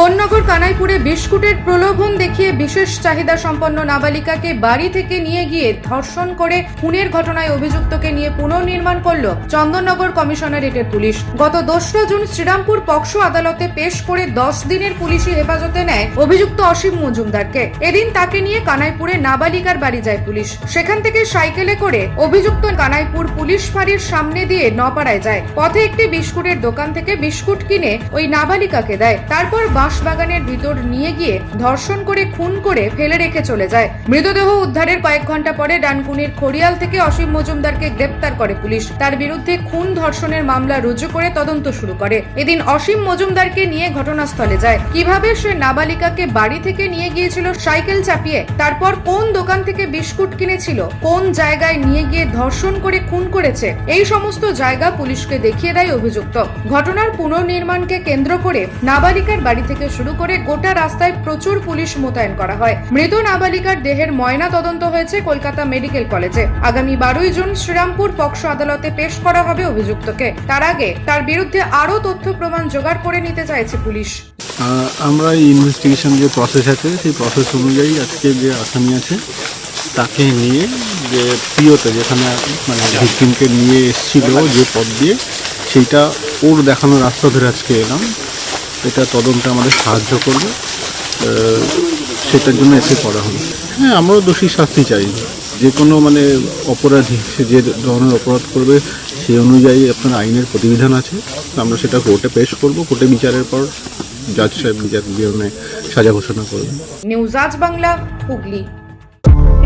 কোন্নগর কানাইপুরে বিস্কুটের প্রলোভন দেখিয়ে বিশেষ চাহিদা সম্পন্ন নাবালিকাকে বাড়ি থেকে নিয়ে গিয়ে ধর্ষণ করে খুনের ঘটনায় অভিযুক্তকে নিয়ে পুনর্নির্মাণ করল চন্দননগর কমিশনারেটের পুলিশ। গত দোসরা জুন শ্রীরামপুর পক্সো আদালতে পেশ করে দশ দিনের পুলিশি হেফাজতে নেয় অভিযুক্ত অসীম মজুমদারকে। এদিন তাকে নিয়ে কানাইপুরে নাবালিকার বাড়ি যায় পুলিশ। সেখান থেকে সাইকেলে করে অভিযুক্ত কানাইপুর পুলিশ ফাঁড়ির সামনে দিয়ে নপাড়ায় যায়। পথে একটি বিস্কুটের দোকান থেকে বিস্কুট কিনে ওই নাবালিকাকে দেয়। তারপর বাঁশবাগানের ভিতর নিয়ে গিয়ে ধর্ষণ করে খুন করে ফেলে রেখে চলে যায়। মৃতদেহ উদ্ধারের কয়েক ঘণ্টা পরে ডানকুনির খড়িয়াল থেকে অসীম মজুমদারকে গ্রেপ্তার করে পুলিশ। তার বিরুদ্ধে খুন ধর্ষণের মামলা রুজু করে তদন্ত শুরু করে। এদিন অসীম মজুমদারকে নিয়ে ঘটনাস্থলে যায়। কীভাবে সে নাবালিকাকে বাড়ি থেকে নিয়ে গিয়েছিল, সাইকেল চাপিয়ে, তারপর কোন দোকান থেকে বিস্কুট কিনেছিল, কোন জায়গায় নিয়ে গিয়ে ধর্ষণ করে খুন করেছে, এই সমস্ত জায়গা পুলিশকে দেখিয়ে দেয় অভিযুক্ত। ঘটনার পুনর্নির্মাণকে কেন্দ্র করে নাবালিকার বাড়ি থেকে শুরু করে গোটা রাস্তায় প্রচুর পুলিশ মোতায়েন করা হয়। মৃত নাবালিকার দেহের ময়না তদন্ত হয়েছে কলকাতা মেডিকেল কলেজে। আগামী বারোই জুন শ্রীরামপুর পক্সো আদালতে পেশ করা হবে অভিযুক্তকে। তার আগে তার বিরুদ্ধে আরও তথ্য প্রমাণ জোগাড় করে নিতে চাইছে পুলিশ। আমরা ইনভেস্টিগেশন যে প্রসেস আছে, সেই প্রসেস অনুযায়ী আজকে যে আসামি আছে তাকে নিয়ে যে প্রিয়তে যেখানে মানে ভিকটিমকে নিয়ে এসেছিল যে পথ দিয়ে, সেইটা ওর দেখানো রাস্তা ধরে আজকে এলাম। এটা তদন্তে আমাদের সাহায্য করবে। সেটার জন্য এসে করা হলো হ্যাঁ আমরাও দোষী শাস্তি চাই। যে কোনো মানে অপরাধী, সে যে ধরনের অপরাধ করবে, সেই অনুযায়ী আপনার আইনের প্রতিবিধান আছে। আমরা সেটা কোর্টে পেশ করব। কোর্টে বিচারের পর জাজ সাহেব বিচার বিবরণে সাজা ঘোষণা করবেন। নিউজ আজ বাংলা, হুগলি।